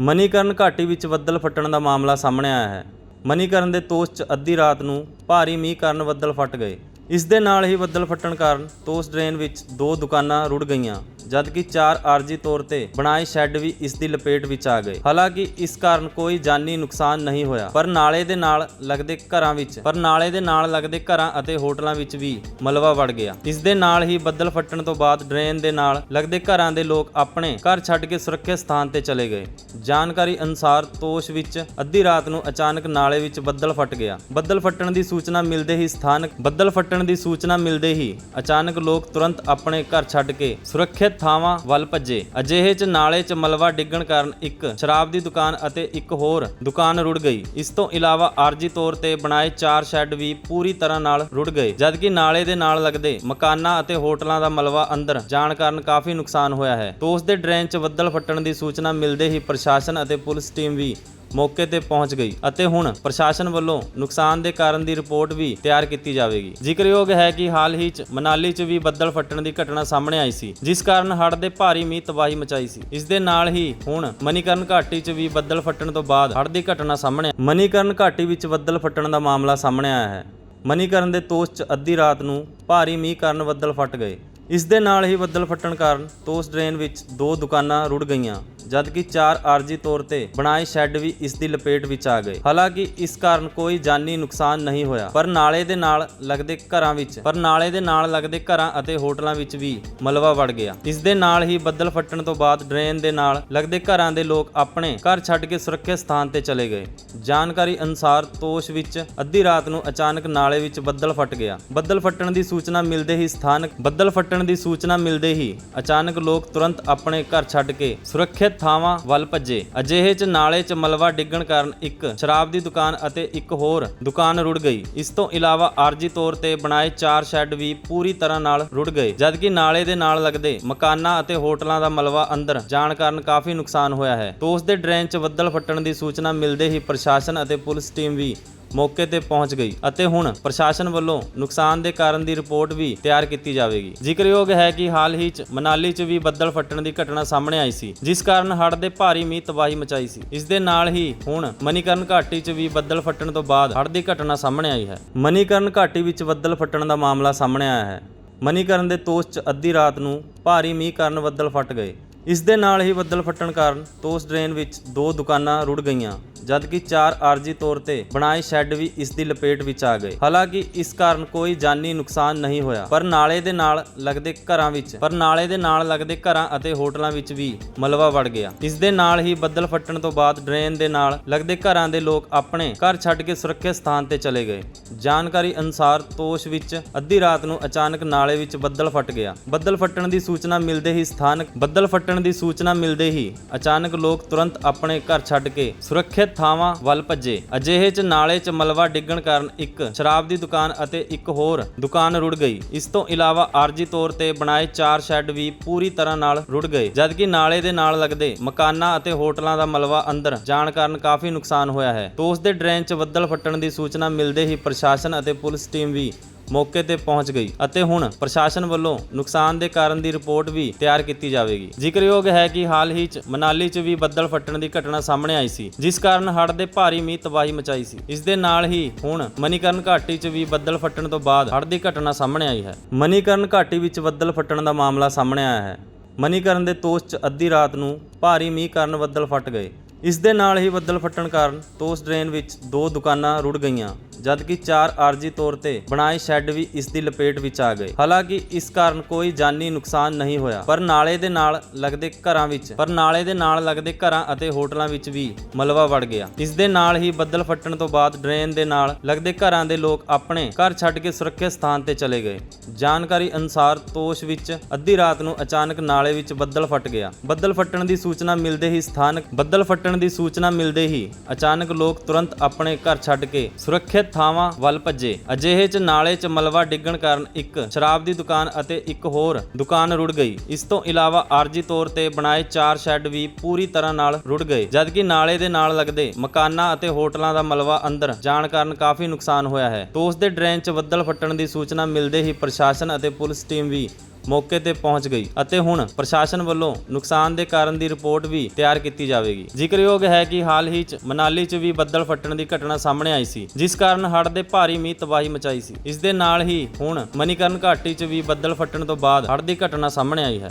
ਮਨੀਕਰਨ ਘਾਟੀ ਵਿੱਚ ਬੱਦਲ ਫਟਣ ਦਾ ਮਾਮਲਾ ਸਾਹਮਣੇ ਆਇਆ ਹੈ। ਮਨੀਕਰਨ ਦੇ ਤੋਸ 'ਚ ਅੱਧੀ ਰਾਤ ਨੂੰ ਭਾਰੀ ਮੀਂਹ ਕਾਰਨ ਬੱਦਲ ਫਟ ਗਏ। ਇਸ ਦੇ ਨਾਲ ਹੀ ਬੱਦਲ ਫਟਣ ਕਾਰਨ ਤੋਸ ਡਰੇਨ ਵਿੱਚ ਦੋ ਦੁਕਾਨਾਂ ਰੁੜ ਗਈਆਂ। ਜਦਕਿ ਚਾਰ ਆਰਜੀ ਤੌਰ ਤੇ ਬਣਾਏ ਸ਼ੈੱਡ ਵੀ ਇਸ ਦੀ ਲਪੇਟ ਵਿੱਚ ਆ ਗਏ। ਹਾਲਾਂਕਿ ਇਸ ਕਾਰਨ ਕੋਈ ਜਾਨੀ ਨੁਕਸਾਨ ਨਹੀਂ ਹੋਇਆ। ਪਰ ਨਾਲੇ ਦੇ ਨਾਲ ਲੱਗਦੇ ਘਰਾਂ ਵਿੱਚ, ਪਰ ਨਾਲੇ ਦੇ ਨਾਲ ਲੱਗਦੇ ਘਰਾਂ ਅਤੇ ਹੋਟਲਾਂ ਵਿੱਚ ਵੀ ਮਲਵਾ ਵੜ ਗਿਆ। ਇਸ ਦੇ ਨਾਲ ਹੀ ਬੱਦਲ ਫਟਣ ਤੋਂ ਬਾਅਦ ਡਰੇਨ ਦੇ ਨਾਲ ਲੱਗਦੇ ਘਰਾਂ ਦੇ ਲੋਕ ਆਪਣੇ ਘਰ ਛੱਡ ਕੇ ਸੁਰੱਖਿਅਤ ਸਥਾਨ ਤੇ ਚਲੇ ਗਏ। ਜਾਣਕਾਰੀ ਅਨੁਸਾਰ ਤੋਸ਼ ਵਿੱਚ ਅੱਧੀ ਰਾਤ ਨੂੰ ਅਚਾਨਕ ਨਾਲੇ ਵਿੱਚ ਬੱਦਲ ਫਟ ਗਿਆ। ਬੱਦਲ ਫਟਣ ਦੀ ਸੂਚਨਾ ਮਿਲਦੇ ਹੀ ਸਥਾਨਕ ਬੱਦਲ ਫਟਣ ਦੀ ਸੂਚਨਾ ਮਿਲਦੇ ਹੀ ਅਚਾਨਕ ਲੋਕ ਤੁਰੰਤ ਆਪਣੇ ਘਰ ਛੱਡ ਕੇ ਸੁਰੱਖਿਅਤ ਥਾਵਾਂ ਵੱਲ ਭੱਜੇ। ਅਜਿਹੇ ਚ ਨਾਲੇ ਚ ਮਲਵਾ ਡਿੱਗਣ ਕਾਰਨ ਇੱਕ ਸ਼ਰਾਬ ਦੀ ਦੁਕਾਨ ਅਤੇ ਇੱਕ ਹੋਰ ਦੁਕਾਨ ਰੁੜ ਗਈ। ਇਸ ਤੋਂ ਇਲਾਵਾ ਆਰਜੀ ਤੌਰ ਤੇ ਬਣਾਏ ਚਾਰ ਸ਼ੈੱਡ ਵੀ ਪੂਰੀ ਤਰ੍ਹਾਂ ਨਾਲ ਰੁੜ ਗਏ, ਜਦਕਿ ਨਾਲੇ ਦੇ ਨਾਲ ਲੱਗਦੇ ਮਕਾਨਾਂ ਅਤੇ ਹੋਟਲਾਂ ਦਾ ਮਲਵਾ ਅੰਦਰ ਜਾਣ ਕਾਰਨ ਕਾਫੀ ਨੁਕਸਾਨ ਹੋਇਆ ਹੈ। ਤੋਸ ਦੇ ਡਰੇਨ 'ਚ ਬੱਦਲ ਫਟਣ ਦੀ ਸੂਚਨਾ ਮਿਲਦੇ ਹੀ ਪ੍ਰਸ਼ਾਸਨ ਅਤੇ ਪੁਲਿਸ ਟੀਮ ਵੀ ਮੌਕੇ ਤੇ ਪਹੁੰਚ ਗਈ ਅਤੇ ਹੁਣ ਪ੍ਰਸ਼ਾਸਨ ਵੱਲੋਂ ਨੁਕਸਾਨ ਦੇ ਕਾਰਨ ਦੀ ਰਿਪੋਰਟ ਵੀ ਤਿਆਰ ਕੀਤੀ ਜਾਵੇਗੀ। ਜ਼ਿਕਰਯੋਗ ਹੈ ਕਿ ਹਾਲ ਹੀ 'ਚ ਮਨਾਲੀ 'ਚ ਵੀ ਬੱਦਲ ਫਟਣ ਦੀ ਘਟਨਾ ਸਾਹਮਣੇ ਆਈ ਸੀ, ਜਿਸ ਕਾਰਨ ਹੜ੍ਹ ਦੇ ਭਾਰੀ ਮੀਂਹ ਤਬਾਹੀ ਮਚਾਈ ਸੀ। ਇਸ ਦੇ ਨਾਲ ਹੀ ਹੁਣ ਮਨੀਕਰਨ ਘਾਟੀ 'ਚ ਵੀ ਬੱਦਲ ਫਟਣ ਤੋਂ ਬਾਅਦ ਹੜ੍ਹ ਦੀ ਘਟਨਾ ਸਾਹਮਣੇ ਮਨੀਕਰਨ ਘਾਟੀ ਵਿੱਚ ਬੱਦਲ ਫਟਣ ਦਾ ਮਾਮਲਾ ਸਾਹਮਣੇ ਆਇਆ ਹੈ। ਮਨੀਕਰਨ ਦੇ ਤੋਸ 'ਚ ਅੱਧੀ ਰਾਤ ਨੂੰ ਭਾਰੀ ਮੀਂਹ ਕਾਰਨ ਬੱਦਲ ਫਟ ਗਏ। ਇਸ ਦੇ ਨਾਲ ਹੀ ਬੱਦਲ ਫਟਣ ਕਾਰਨ ਤੋਸ ਡਰੇਨ ਵਿੱਚ ਦੋ ਦੁਕਾਨਾਂ ਰੁੜ ਗਈਆਂ। ਜਦਕਿ ਚਾਰ ਆਰਜੀ ਤੌਰ ਤੇ ਬਣਾਏ ਸ਼ੈੱਡ ਵੀ ਇਸ ਦੀ ਲਪੇਟ ਵਿੱਚ ਆ ਗਏ। ਹਾਲਾਂਕਿ ਇਸ ਕਾਰਨ ਕੋਈ ਜਾਨੀ ਨੁਕਸਾਨ ਨਹੀਂ ਹੋਇਆ। ਪਰ ਨਾਲੇ ਦੇ ਨਾਲ ਲੱਗਦੇ ਘਰਾਂ ਵਿੱਚ, ਪਰ ਨਾਲੇ ਦੇ ਨਾਲ ਲੱਗਦੇ ਘਰਾਂ ਅਤੇ ਹੋਟਲਾਂ ਵਿੱਚ ਵੀ ਮਲਵਾ ਵੜ ਗਿਆ। ਇਸ ਦੇ ਨਾਲ ਹੀ ਬੱਦਲ ਫਟਣ ਤੋਂ ਬਾਅਦ ਡਰੇਨ ਦੇ ਨਾਲ ਲੱਗਦੇ ਘਰਾਂ ਦੇ ਲੋਕ ਆਪਣੇ ਘਰ ਛੱਡ ਕੇ ਸੁਰੱਖਿਅਤ ਸਥਾਨ ਤੇ ਚਲੇ ਗਏ। ਜਾਣਕਾਰੀ ਅਨੁਸਾਰ ਤੋਸ਼ ਵਿੱਚ ਅੱਧੀ ਰਾਤ ਨੂੰ ਅਚਾਨਕ ਨਾਲੇ ਵਿੱਚ ਬੱਦਲ ਫਟ ਗਿਆ। ਬੱਦਲ ਫਟਣ ਦੀ ਸੂਚਨਾ ਮਿਲਦੇ ਹੀ ਸਥਾਨਕ ਬੱਦਲ ਫਟਣ ਦੀ ਸੂਚਨਾ ਮਿਲਦੇ ਹੀ ਅਚਾਨਕ ਲੋਕ ਤੁਰੰਤ ਆਪਣੇ ਘਰ ਛੱਡ ਕੇ ਸੁਰੱਖਿਅਤ ਥਾਵਾਂ ਵੱਲ ਭੱਜੇ। ਅਜਿਹੇ ਚ ਨਾਲੇ ਚ ਮਲਵਾ ਡਿੱਗਣ ਕਾਰਨ ਇੱਕ ਸ਼ਰਾਬ ਦੀ ਦੁਕਾਨ ਅਤੇ ਇੱਕ ਹੋਰ ਦੁਕਾਨ ਰੁੜ ਗਈ। ਇਸ ਤੋਂ ਇਲਾਵਾ ਆਰਜੀ ਤੌਰ ਤੇ ਬਣਾਏ ਚਾਰ ਸ਼ੈੱਡ ਵੀ ਪੂਰੀ ਤਰ੍ਹਾਂ ਨਾਲ ਰੁੜ ਗਏ, ਜਦਕਿ ਨਾਲੇ ਦੇ ਨਾਲ ਲੱਗਦੇ ਮਕਾਨਾਂ ਅਤੇ ਹੋਟਲਾਂ ਦਾ ਮਲਵਾ ਅੰਦਰ ਜਾਣ ਕਾਰਨ ਕਾਫੀ ਨੁਕਸਾਨ ਹੋਇਆ ਹੈ। ਤੋਸ ਦੇ ਡਰੇਨ 'ਚ ਬੱਦਲ ਫਟਣ ਦੀ ਸੂਚਨਾ ਮਿਲਦੇ ਹੀ ਪ੍ਰਸ਼ਾਸਨ ਅਤੇ ਪੁਲਿਸ ਟੀਮ ਵੀ ਮੌਕੇ ਤੇ ਪਹੁੰਚ ਗਈ ਅਤੇ ਹੁਣ ਪ੍ਰਸ਼ਾਸਨ ਵੱਲੋਂ ਨੁਕਸਾਨ ਦੇ ਕਾਰਨ ਦੀ ਰਿਪੋਰਟ ਵੀ ਤਿਆਰ ਕੀਤੀ ਜਾਵੇਗੀ। ਜ਼ਿਕਰਯੋਗ ਹੈ ਕਿ ਹਾਲ ਹੀ 'ਚ ਮਨਾਲੀ 'ਚ ਵੀ ਬੱਦਲ ਫਟਣ ਦੀ ਘਟਨਾ ਸਾਹਮਣੇ ਆਈ ਸੀ, ਜਿਸ ਕਾਰਨ ਹੜ੍ਹ ਦੇ ਭਾਰੀ ਮੀਂਹ ਤਬਾਹੀ ਮਚਾਈ ਸੀ। ਇਸ ਦੇ ਨਾਲ ਹੀ ਹੁਣ ਮਨੀਕਰਨ ਘਾਟੀ 'ਚ ਵੀ ਬੱਦਲ ਫਟਣ ਤੋਂ ਬਾਅਦ ਹੜ੍ਹ ਦੀ ਘਟਨਾ ਸਾਹਮਣੇ ਆਈ ਹੈ। ਮਨੀਕਰਨ ਘਾਟੀ ਵਿੱਚ ਬੱਦਲ ਫਟਣ ਦਾ ਮਾਮਲਾ ਸਾਹਮਣੇ ਆਇਆ ਹੈ। ਮਨੀਕਰਨ ਦੇ ਤੋਸ 'ਚ ਅੱਧੀ ਰਾਤ ਨੂੰ ਭਾਰੀ ਮੀਂਹ ਕਾਰਨ ਬੱਦਲ ਫਟ ਗਏ। ਇਸ ਦੇ ਨਾਲ ਹੀ ਬੱਦਲ ਫਟਣ ਕਾਰਨ ਤੋਸ ਡਰੇਨ ਵਿੱਚ ਦੋ ਦੁਕਾਨਾਂ ਰੁੜ ਗਈਆਂ, ਜਦਕਿ ਚਾਰ ਆਰਜੀ ਤੌਰ ਤੇ ਬਣਾਏ ਸ਼ੈੱਡ ਵੀ ਇਸ ਦੀ ਲਪੇਟ ਵਿੱਚ ਆ ਗਏ। ਹਾਲਾਂਕਿ ਇਸ ਕਾਰਨ ਕੋਈ ਜਾਨੀ ਨੁਕਸਾਨ ਨਹੀਂ ਹੋਇਆ, ਪਰ ਨਾਲੇ ਦੇ ਨਾਲ ਲੱਗਦੇ ਘਰਾਂ ਵਿੱਚ, ਪਰ ਨਾਲੇ ਦੇ ਨਾਲ ਲੱਗਦੇ ਘਰਾਂ ਅਤੇ ਹੋਟਲਾਂ ਵਿੱਚ ਵੀ ਮਲਵਾ ਵੜ ਗਿਆ। ਇਸ ਦੇ ਨਾਲ ਹੀ ਬੱਦਲ ਫਟਣ ਤੋਂ ਬਾਅਦ ਡਰੇਨ ਦੇ ਨਾਲ ਲੱਗਦੇ ਘਰਾਂ ਦੇ ਲੋਕ ਆਪਣੇ ਘਰ ਛੱਡ ਕੇ ਸੁਰੱਖਿਅਤ ਸਥਾਨ ਤੇ ਚਲੇ ਗਏ। ਜਾਣਕਾਰੀ ਅਨੁਸਾਰ ਤੋਸ਼ ਵਿੱਚ ਅੱਧੀ ਰਾਤ ਨੂੰ ਅਚਾਨਕ ਨਾਲੇ ਵਿੱਚ ਬੱਦਲ ਫਟ ਗਿਆ। ਬੱਦਲ ਫਟਣ ਦੀ ਸੂਚਨਾ ਮਿਲਦੇ ਹੀ ਸਥਾਨਕ ਬੱਦਲ ਫਟਣ ਦੀ ਸੂਚਨਾ ਮਿਲਦੇ ਹੀ ਅਚਾਨਕ ਲੋਕ ਤੁਰੰਤ ਆਪਣੇ ਘਰ ਛੱਡ ਕੇ ਸੁਰੱਖਿਅਤ ਥਾਵਾਂ ਵੱਲ ਭੱਜੇ। ਅਜਿਹੇ ਚ ਨਾਲੇ ਚ ਮਲਬਾ ਡਿੱਗਣ ਕਾਰਨ ਇੱਕ ਸ਼ਰਾਬ ਦੀ ਦੁਕਾਨ ਅਤੇ ਇੱਕ ਹੋਰ ਦੁਕਾਨ ਰੁੜ ਗਈ। ਇਸ ਤੋਂ ਇਲਾਵਾ ਆਰਜੀ ਤੌਰ ਤੇ ਬਣਾਏ ਚਾਰ ਸ਼ੈੱਡ ਵੀ ਪੂਰੀ ਤਰ੍ਹਾਂ ਨਾਲ ਰੁੜ ਗਏ, ਜਦਕਿ ਨਾਲੇ ਦੇ ਨਾਲ ਲੱਗਦੇ ਮਕਾਨਾਂ ਅਤੇ ਹੋਟਲਾਂ ਦਾ ਮਲਵਾ ਅੰਦਰ ਜਾਣ ਕਾਰਨ ਕਾਫੀ ਨੁਕਸਾਨ ਹੋਇਆ ਹੈ। ਤੋਸ ਦੇ ਡਰੇਨ 'ਚ ਬੱਦਲ ਫਟਣ ਦੀ ਸੂਚਨਾ ਮਿਲਦੇ ਹੀ ਪ੍ਰਸ਼ਾਸਨ ਅਤੇ ਪੁਲਿਸ ਟੀਮ ਵੀ ਮੌਕੇ ਤੇ ਪਹੁੰਚ ਗਈ ਅਤੇ ਹੁਣ ਪ੍ਰਸ਼ਾਸਨ ਵੱਲੋਂ ਨੁਕਸਾਨ ਦੇ ਕਾਰਨ ਦੀ ਰਿਪੋਰਟ ਵੀ ਤਿਆਰ ਕੀਤੀ ਜਾਵੇਗੀ। ਜ਼ਿਕਰਯੋਗ ਹੈ ਕਿ ਹਾਲ ਹੀ 'ਚ ਮਨਾਲੀ 'ਚ ਵੀ ਬੱਦਲ ਫਟਣ ਦੀ ਘਟਨਾ ਸਾਹਮਣੇ ਆਈ ਸੀ, ਜਿਸ ਕਾਰਨ ਹੜ੍ਹ ਦੇ ਭਾਰੀ ਮੀਂਹ ਤਬਾਹੀ ਮਚਾਈ ਸੀ। ਇਸ ਦੇ ਨਾਲ ਹੀ ਹੁਣ ਮਨੀਕਰਨ ਘਾਟੀ 'ਚ ਵੀ ਬੱਦਲ ਫਟਣ ਤੋਂ ਬਾਅਦ ਹੜ੍ਹ ਦੀ ਘਟਨਾ ਸਾਹਮਣੇ ਆਈ ਹੈ। ਮਨੀਕਰਨ ਘਾਟੀ ਵਿੱਚ ਬੱਦਲ ਫਟਣ ਦਾ ਮਾਮਲਾ ਸਾਹਮਣੇ ਆਇਆ ਹੈ। ਮਨੀਕਰਨ ਦੇ ਤੋਸ 'ਚ ਅੱਧੀ ਰਾਤ ਨੂੰ ਭਾਰੀ ਮੀਂਹ ਕਾਰਨ ਬੱਦਲ ਫਟ ਗਏ। ਇਸ ਦੇ ਨਾਲ ਹੀ ਬੱਦਲ ਫਟਣ ਕਾਰਨ ਤੋਸ ਡਰੇਨ ਵਿੱਚ ਦੋ ਦੁਕਾਨਾਂ ਰੁੜ ਗਈਆਂ। ਜਦਕਿ ਚਾਰ ਆਰਜੀ ਤੌਰ ਤੇ ਬਣਾਏ ਸ਼ੈੱਡ ਵੀ ਇਸ ਦੀ ਲਪੇਟ ਵਿੱਚ ਆ ਗਏ। ਹਾਲਾਂਕਿ ਇਸ ਕਾਰਨ ਕੋਈ ਜਾਨੀ ਨੁਕਸਾਨ ਨਹੀਂ ਹੋਇਆ। ਪਰ ਨਾਲੇ ਦੇ ਨਾਲ ਲੱਗਦੇ ਘਰਾਂ ਵਿੱਚ, ਪਰ ਨਾਲੇ ਦੇ ਨਾਲ ਲੱਗਦੇ ਘਰਾਂ ਅਤੇ ਹੋਟਲਾਂ ਵਿੱਚ ਵੀ ਮਲਵਾ ਵੜ ਗਿਆ। ਇਸ ਦੇ ਨਾਲ ਹੀ ਬੱਦਲ ਫੱਟਣ ਤੋਂ ਬਾਅਦ ਡਰੇਨ ਦੇ ਨਾਲ ਲੱਗਦੇ ਘਰਾਂ ਦੇ ਲੋਕ ਆਪਣੇ ਘਰ ਛੱਡ ਕੇ ਸੁਰੱਖਿਅਤ ਸਥਾਨ ਤੇ ਚਲੇ ਗਏ। ਜਾਣਕਾਰੀ ਅਨੁਸਾਰ ਤੋਸ਼ ਵਿੱਚ ਅੱਧੀ ਰਾਤ ਨੂੰ ਅਚਾਨਕ ਨਾਲੇ ਵਿੱਚ ਬੱਦਲ ਫਟ ਗਿਆ। ਬੱਦਲ ਫਟਣ ਦੀ ਸੂਚਨਾ ਮਿਲਦੇ ਹੀ ਸਥਾਨਕ ਬੱਦਲ ਫਟਣ ਦੀ ਸੂਚਨਾ ਮਿਲਦੇ ਹੀ ਅਚਾਨਕ ਲੋਕ ਤੁਰੰਤ ਆਪਣੇ ਘਰ ਛੱਡ ਕੇ ਸੁਰੱਖਿਅਤ ਥਾਵਾਂ ਵੱਲ ਭੱਜੇ। ਅਜਿਹੇ ਚ ਨਾਲੇ ਚ ਮਲਬਾ ਡਿੱਗਣ ਕਾਰਨ ਇੱਕ ਸ਼ਰਾਬ ਦੀ ਦੁਕਾਨ ਅਤੇ ਇੱਕ ਹੋਰ ਦੁਕਾਨ ਰੁੜ ਗਈ। ਇਸ ਤੋਂ ਇਲਾਵਾ ਆਰਜੀ ਤੌਰ ਤੇ ਬਣਾਏ ਚਾਰ ਸ਼ੈੱਡ ਵੀ ਪੂਰੀ ਤਰ੍ਹਾਂ ਨਾਲ ਰੁੜ ਗਏ, ਜਦਕਿ ਨਾਲੇ ਦੇ ਨਾਲ ਲੱਗਦੇ ਮਕਾਨਾਂ ਅਤੇ ਹੋਟਲਾਂ ਦਾ ਮਲਵਾ ਅੰਦਰ ਜਾਣ ਕਾਰਨ ਕਾਫੀ ਨੁਕਸਾਨ ਹੋਇਆ ਹੈ। ਤੋਸ ਦੇ ਡਰੇਨ 'ਚ ਬੱਦਲ ਫਟਣ ਦੀ ਸੂਚਨਾ ਮਿਲਦੇ ਹੀ ਪ੍ਰਸ਼ਾਸਨ ਅਤੇ ਪੁਲਿਸ ਟੀਮ ਵੀ ਮੌਕੇ ਤੇ ਪਹੁੰਚ ਗਈ ਅਤੇ ਹੁਣ ਪ੍ਰਸ਼ਾਸਨ ਵੱਲੋਂ ਨੁਕਸਾਨ ਦੇ ਕਾਰਨ ਦੀ ਰਿਪੋਰਟ ਵੀ ਤਿਆਰ ਕੀਤੀ ਜਾਵੇਗੀ। ਜ਼ਿਕਰਯੋਗ ਹੈ ਕਿ ਹਾਲ ਹੀ 'ਚ ਮਨਾਲੀ 'ਚ ਵੀ ਬੱਦਲ ਫੱਟਣ ਦੀ ਘਟਨਾ ਸਾਹਮਣੇ ਆਈ ਸੀ, ਜਿਸ ਕਾਰਨ ਹੜ੍ਹ ਦੇ ਭਾਰੀ ਮੀਂਹ ਤਬਾਹੀ ਮਚਾਈ ਸੀ। ਇਸ ਦੇ ਨਾਲ ਹੀ ਹੁਣ ਮਨੀਕਰਨ ਘਾਟੀ 'ਚ ਵੀ ਬੱਦਲ ਫੱਟਣ ਤੋਂ ਬਾਅਦ ਹੜ੍ਹ ਦੀ ਘਟਨਾ ਸਾਹਮਣੇ ਆਈ ਹੈ।